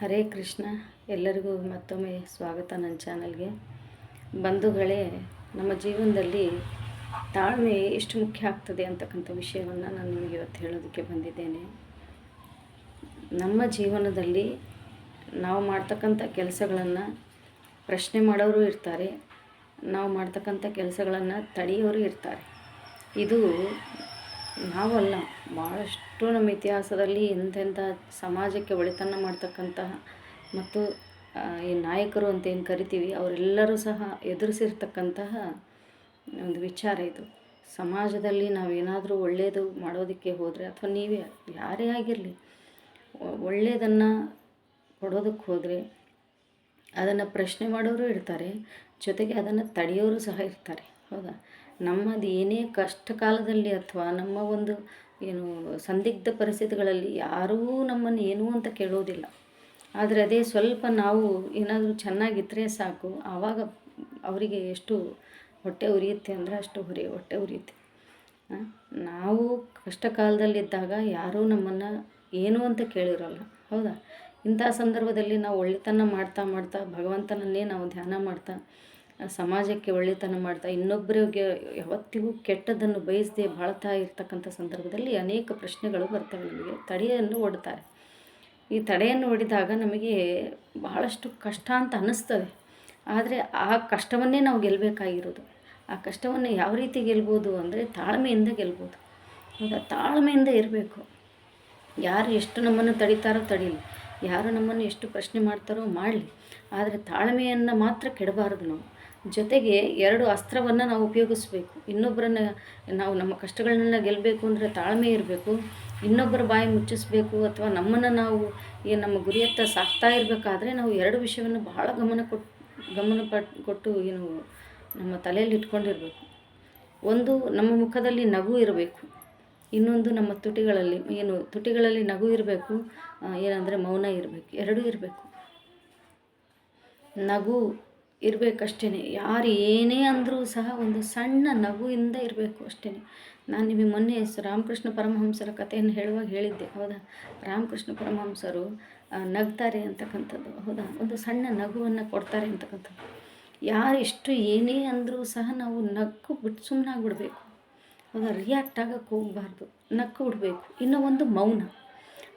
ಹರೇ ಕೃಷ್ಣ, ಎಲ್ಲರಿಗೂ ಮತ್ತೊಮ್ಮೆ ಸ್ವಾಗತ ನನ್ನ ಚಾನಲ್ಗೆ. ಬಂಧುಗಳೇ, ನಮ್ಮ ಜೀವನದಲ್ಲಿ ತಾಳ್ಮೆ ಎಷ್ಟು ಮುಖ್ಯ ಆಗ್ತದೆ ಅಂತಕ್ಕಂಥ ವಿಷಯವನ್ನು ನಾನು ನಿಮಗೆ ಇವತ್ತು ಹೇಳೋದಕ್ಕೆ ಬಂದಿದ್ದೇನೆ. ನಮ್ಮ ಜೀವನದಲ್ಲಿ ನಾವು ಮಾಡ್ತಕ್ಕಂಥ ಕೆಲಸಗಳನ್ನು ಪ್ರಶ್ನೆ ಮಾಡೋರು ಇರ್ತಾರೆ, ನಾವು ಮಾಡ್ತಕ್ಕಂಥ ಕೆಲಸಗಳನ್ನು ತಡೆಯೋರು ಇರ್ತಾರೆ. ಇದು ನಾವಲ್ಲ ಭಾಳಷ್ಟು ನಮ್ಮ ಇತಿಹಾಸದಲ್ಲಿ ಎಂಥೆಂಥ ಸಮಾಜಕ್ಕೆ ಒಳಿತನ್ನು ಮಾಡ್ತಕ್ಕಂತಹ ಮತ್ತು ಈ ನಾಯಕರು ಅಂತ ಏನು ಕರಿತೀವಿ, ಅವರೆಲ್ಲರೂ ಸಹ ಎದುರಿಸಿರ್ತಕ್ಕಂತಹ ಒಂದು ವಿಚಾರ ಇದು. ಸಮಾಜದಲ್ಲಿ ನಾವೇನಾದರೂ ಒಳ್ಳೆಯದು ಮಾಡೋದಕ್ಕೆ ಹೋದರೆ, ಅಥವಾ ನೀವೇ ಯಾರೇ ಆಗಿರಲಿ ಒಳ್ಳೆಯದನ್ನು ಕೊಡೋದಕ್ಕೆ ಹೋದರೆ, ಅದನ್ನು ಪ್ರಶ್ನೆ ಮಾಡೋರು ಇರ್ತಾರೆ, ಜೊತೆಗೆ ಅದನ್ನು ತಡೆಯೋರು ಸಹ ಇರ್ತಾರೆ. ಹೌದಾ? ನಮ್ಮದು ಏನೇ ಕಷ್ಟ ಕಾಲದಲ್ಲಿ ಅಥವಾ ನಮ್ಮ ಒಂದು ಏನು ಸಂದಿಗ್ಧ ಪರಿಸ್ಥಿತಿಗಳಲ್ಲಿ ಯಾರೂ ನಮ್ಮನ್ನು ಏನು ಅಂತ ಕೇಳೋದಿಲ್ಲ. ಆದರೆ ಅದೇ ಸ್ವಲ್ಪ ನಾವು ಏನಾದರೂ ಚೆನ್ನಾಗಿದ್ದರೆ ಸಾಕು. ಆವಾಗ ಅವರಿಗೆ ಎಷ್ಟು ಹೊಟ್ಟೆ ಉರಿಯುತ್ತೆ ಅಂದರೆ ಅಷ್ಟು ಹೊರೆ, ಹೊಟ್ಟೆ ಉರಿಯುತ್ತೆ. ನಾವು ಕಷ್ಟ ಕಾಲದಲ್ಲಿದ್ದಾಗ ಯಾರೂ ನಮ್ಮನ್ನು ಏನು ಅಂತ ಕೇಳಿರೋಲ್ಲ. ಹೌದಾ? ಇಂಥ ಸಂದರ್ಭದಲ್ಲಿ ನಾವು ಒಳ್ಳೆತನ ಮಾಡ್ತಾ ಮಾಡ್ತಾ ಭಗವಂತನನ್ನೇ ನಾವು ಧ್ಯಾನ ಮಾಡ್ತಾ ಸಮಾಜಕ್ಕೆ ಒಳ್ಳೆತನ ಮಾಡ್ತಾ ಇನ್ನೊಬ್ಬರಿಗೆ ಯಾವತ್ತಿಗೂ ಕೆಟ್ಟದ್ದನ್ನು ಬಯಸದೆ ಬಾಳ್ತಾ ಇರ್ತಕ್ಕಂಥ ಸಂದರ್ಭದಲ್ಲಿ ಅನೇಕ ಪ್ರಶ್ನೆಗಳು ಬರ್ತವೆ ನಮಗೆ. ತಡೆಯನ್ನು ಒಡ್ತಾರೆ ಈ ತಡೆಯನ್ನು ಹೊಡೆದಾಗ ನಮಗೆ ಬಹಳಷ್ಟು ಕಷ್ಟ ಅಂತ ಅನ್ನಿಸ್ತದೆ. ಆದರೆ ಆ ಕಷ್ಟವನ್ನೇ ನಾವು ಗೆಲ್ಲಬೇಕಾಗಿರೋದು ಆ ಕಷ್ಟವನ್ನು ಯಾವ ರೀತಿ ಗೆಲ್ಬೋದು ಅಂದರೆ ತಾಳ್ಮೆಯಿಂದ ಗೆಲ್ಬೋದು. ಹೌದಾ ತಾಳ್ಮೆಯಿಂದ ಇರಬೇಕು. ಯಾರು ಎಷ್ಟು ನಮ್ಮನ್ನು ತಡಿತಾರೋ ತಡೀಲಿ. ಯಾರು ನಮ್ಮನ್ನು ಎಷ್ಟು ಪ್ರಶ್ನೆ ಮಾಡ್ತಾರೋ ಮಾಡಲಿ. ಆದರೆ ತಾಳ್ಮೆಯನ್ನು ಮಾತ್ರ ಕೆಡಬಾರದು ನಾವು. ಜೊತೆಗೆ ಎರಡು ಅಸ್ತ್ರವನ್ನು ನಾವು ಉಪಯೋಗಿಸ್ಬೇಕು. ಇನ್ನೊಬ್ಬರನ್ನ ನಾವು ನಮ್ಮ ಕಷ್ಟಗಳನ್ನ ಗೆಲ್ಲಬೇಕು ಅಂದರೆ ತಾಳ್ಮೆ ಇರಬೇಕು. ಇನ್ನೊಬ್ಬರ ಬಾಯಿ ಮುಚ್ಚಿಸ್ಬೇಕು ಅಥವಾ ನಮ್ಮನ್ನು ನಾವು ಏನು ನಮ್ಮ ಗುರಿಯತ್ತ ಸಾಕ್ತಾ ಇರಬೇಕಾದ್ರೆ ನಾವು ಎರಡು ವಿಷಯವನ್ನು ಬಹಳ ಗಮನ ಕೊಟ್ಟು ಗಮನ ಪಟ್, ಕೊಟ್ಟು ಏನು ನಮ್ಮ ತಲೆಯಲ್ಲಿ ಇಟ್ಕೊಂಡಿರಬೇಕು. ಒಂದು, ನಮ್ಮ ಮುಖದಲ್ಲಿ ನಗು ಇರಬೇಕು. ಇನ್ನೊಂದು, ನಮ್ಮ ತುಟಿಗಳಲ್ಲಿ ಏನು ತುಟಿಗಳಲ್ಲಿ ನಗು ಇರಬೇಕು ಏನಂದರೆ ಮೌನ ಇರಬೇಕು. ಎರಡೂ ಇರಬೇಕು. ನಗು ಇರಬೇಕಷ್ಟೇ ಯಾರು ಏನೇ ಅಂದರೂ ಸಹ ಒಂದು ಸಣ್ಣ ನಗುವಿಂದ ಇರಬೇಕು ಅಷ್ಟೇ ನಾನು ನಿಮಗೆ ಮೊನ್ನೆ ರಾಮಕೃಷ್ಣ ಪರಮಹಂಸರ ಕಥೆಯನ್ನು ಹೇಳುವಾಗ ಹೇಳಿದ್ದೆ. ಹೌದಾ? ರಾಮಕೃಷ್ಣ ಪರಮಹಂಸರು ನಗ್ತಾರೆ ಅಂತಕ್ಕಂಥದ್ದು. ಹೌದಾ? ಒಂದು ಸಣ್ಣ ನಗುವನ್ನು ಕೊಡ್ತಾರೆ ಅಂತಕ್ಕಂಥದ್ದು. ಯಾರು ಎಷ್ಟು ಏನೇ ಅಂದರೂ ಸಹ ನಾವು ನಕ್ಕು ಬಿಟ್ಟು ಸುಮ್ಮನಾಗ್ಬಿಡ್ಬೇಕು ಹೌದಾ? ರಿಯಾಕ್ಟ್ ಆಗೋಕ್ಕೆ ಹೋಗಬಾರ್ದು. ನಕ್ಕು ಬಿಡಬೇಕು. ಇನ್ನೂ ಒಂದು ಮೌನ.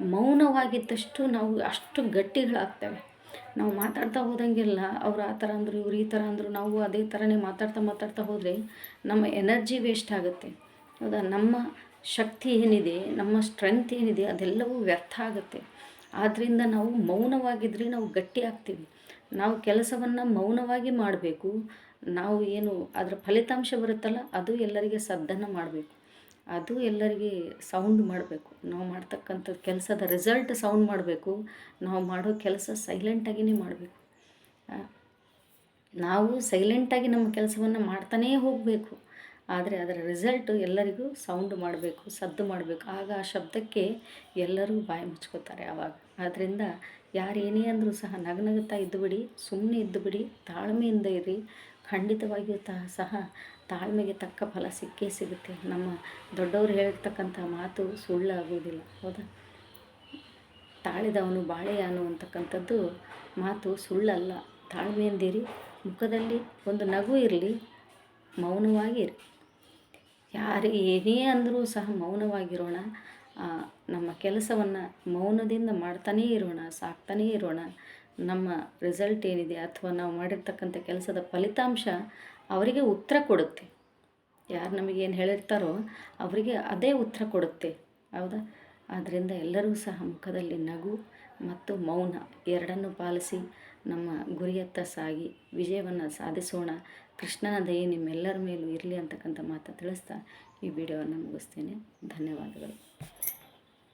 ಮೌನವಾಗಿದ್ದಷ್ಟು ನಾವು ಅಷ್ಟು ಗಟ್ಟಿಗಳಾಗ್ತೇವೆ. ನಾವು ಮಾತಾಡ್ತಾ ಹೋದಂಗೆಲ್ಲ ಅವ್ರು ಆ ಥರ ಅಂದರು, ಇವ್ರು ಈ ಥರ ಅಂದರು, ನಾವು ಅದೇ ಥರನೇ ಮಾತಾಡ್ತಾ ಮಾತಾಡ್ತಾ ಹೋದರೆ ನಮ್ಮ ಎನರ್ಜಿ ವೇಸ್ಟ್ ಆಗುತ್ತೆ. ಹೌದಾ? ನಮ್ಮ ಶಕ್ತಿ ಏನಿದೆ, ನಮ್ಮ ಸ್ಟ್ರೆಂತ್ ಏನಿದೆ ಅದೆಲ್ಲವೂ ವ್ಯರ್ಥ ಆಗುತ್ತೆ. ಆದ್ದರಿಂದ ನಾವು ಮೌನವಾಗಿದ್ದರೆ ನಾವು ಗಟ್ಟಿ ಆಗ್ತೀವಿ. ನಾವು ಕೆಲಸವನ್ನು ಮೌನವಾಗಿ ಮಾಡಬೇಕು. ನಾವು ಏನು, ಅದರ ಫಲಿತಾಂಶ ಬರುತ್ತಲ್ಲ, ಅದು ಎಲ್ಲರಿಗೆ ಸದ್ದನ್ನು ಮಾಡಬೇಕು. ಅದು ಎಲ್ಲರಿಗೆ ಸೌಂಡ್ ಮಾಡಬೇಕು. ನಾವು ಮಾಡ್ತಕ್ಕಂಥ ಕೆಲಸದ ರಿಸಲ್ಟ್ ಸೌಂಡ್ ಮಾಡಬೇಕು. ನಾವು ಮಾಡೋ ಕೆಲಸ ಸೈಲೆಂಟಾಗಿಯೇ ಮಾಡಬೇಕು. ನಾವು ಸೈಲೆಂಟಾಗಿ ನಮ್ಮ ಕೆಲಸವನ್ನು ಮಾಡ್ತಾನೇ ಹೋಗಬೇಕು. ಆದರೆ ಅದರ ರಿಸಲ್ಟ್ ಎಲ್ಲರಿಗೂ ಸೌಂಡ್ ಮಾಡಬೇಕು, ಸದ್ದು ಮಾಡಬೇಕು. ಆಗ ಆ ಶಬ್ದಕ್ಕೆ ಎಲ್ಲರೂ ಬಾಯಿ ಮುಚ್ಕೋತಾರೆ ಆವಾಗ ಆದ್ದರಿಂದ ಯಾರೇನೇ ಅಂದರೂ ಸಹ ನಗನಗುತ್ತಾ ಇದ್ದು ಬಿಡಿ ಸುಮ್ಮನೆ ಇದ್ದು ಬಿಡಿ, ತಾಳ್ಮೆಯಿಂದ ಇರಿ. ಖಂಡಿತವಾಗಿಯೂ ತ, ಸಹ ತಾಳ್ಮೆಗೆ ತಕ್ಕ ಫಲ ಸಿಕ್ಕೇ ಸಿಗುತ್ತೆ. ನಮ್ಮ ದೊಡ್ಡವರು ಹೇಳಿರ್ತಕ್ಕಂಥ ಮಾತು ಸುಳ್ಳಾಗುವುದಿಲ್ಲ ಹೌದಾ? ತಾಳಿದವನು ಬಾಳೆಯಾನು ಅಂತಕ್ಕಂಥದ್ದು ಮಾತು ಸುಳ್ಳಲ್ಲ. ತಾಳ್ಮೆಯಿಂದಿರಿ ಮುಖದಲ್ಲಿ ಒಂದು ನಗು ಇರಲಿ ಮೌನವಾಗಿರಿ ಯಾರು ಏನೇ ಅಂದರೂ ಸಹ ಮೌನವಾಗಿರೋಣ. ನಮ್ಮ ಕೆಲಸವನ್ನು ಮೌನದಿಂದ ಮಾಡ್ತಾನೇ ಇರೋಣ, ಸಾಕ್ತಾನೇ ಇರೋಣ. ನಮ್ಮ ರಿಸಲ್ಟ್ ಏನಿದೆ? ಅಥವಾ ನಾವು ಮಾಡಿರ್ತಕ್ಕಂಥ ಕೆಲಸದ ಫಲಿತಾಂಶ ಅವರಿಗೆ ಉತ್ತರ ಕೊಡುತ್ತೆ. ಯಾರು ನಮಗೇನು ಹೇಳಿರ್ತಾರೋ ಅವರಿಗೆ ಅದೇ ಉತ್ತರ ಕೊಡುತ್ತೆ. ಹೌದಾ? ಆದ್ದರಿಂದ ಎಲ್ಲರೂ ಸಹ ಮುಖದಲ್ಲಿ ನಗು ಮತ್ತು ಮೌನ ಎರಡನ್ನು ಪಾಲಿಸಿ ನಮ್ಮ ಗುರಿಯತ್ತ ಸಾಗಿ ವಿಜಯವನ್ನು ಸಾಧಿಸೋಣ. ಕೃಷ್ಣನ ದಯೆ ನಿಮ್ಮೆಲ್ಲರ ಮೇಲೂ ಇರಲಿ ಅಂತಕ್ಕಂಥ ಮಾತು ತಿಳಿಸ್ತಾ ಈ ವಿಡಿಯೋವನ್ನು ಮುಗಿಸ್ತೇನೆ. ಧನ್ಯವಾದಗಳು.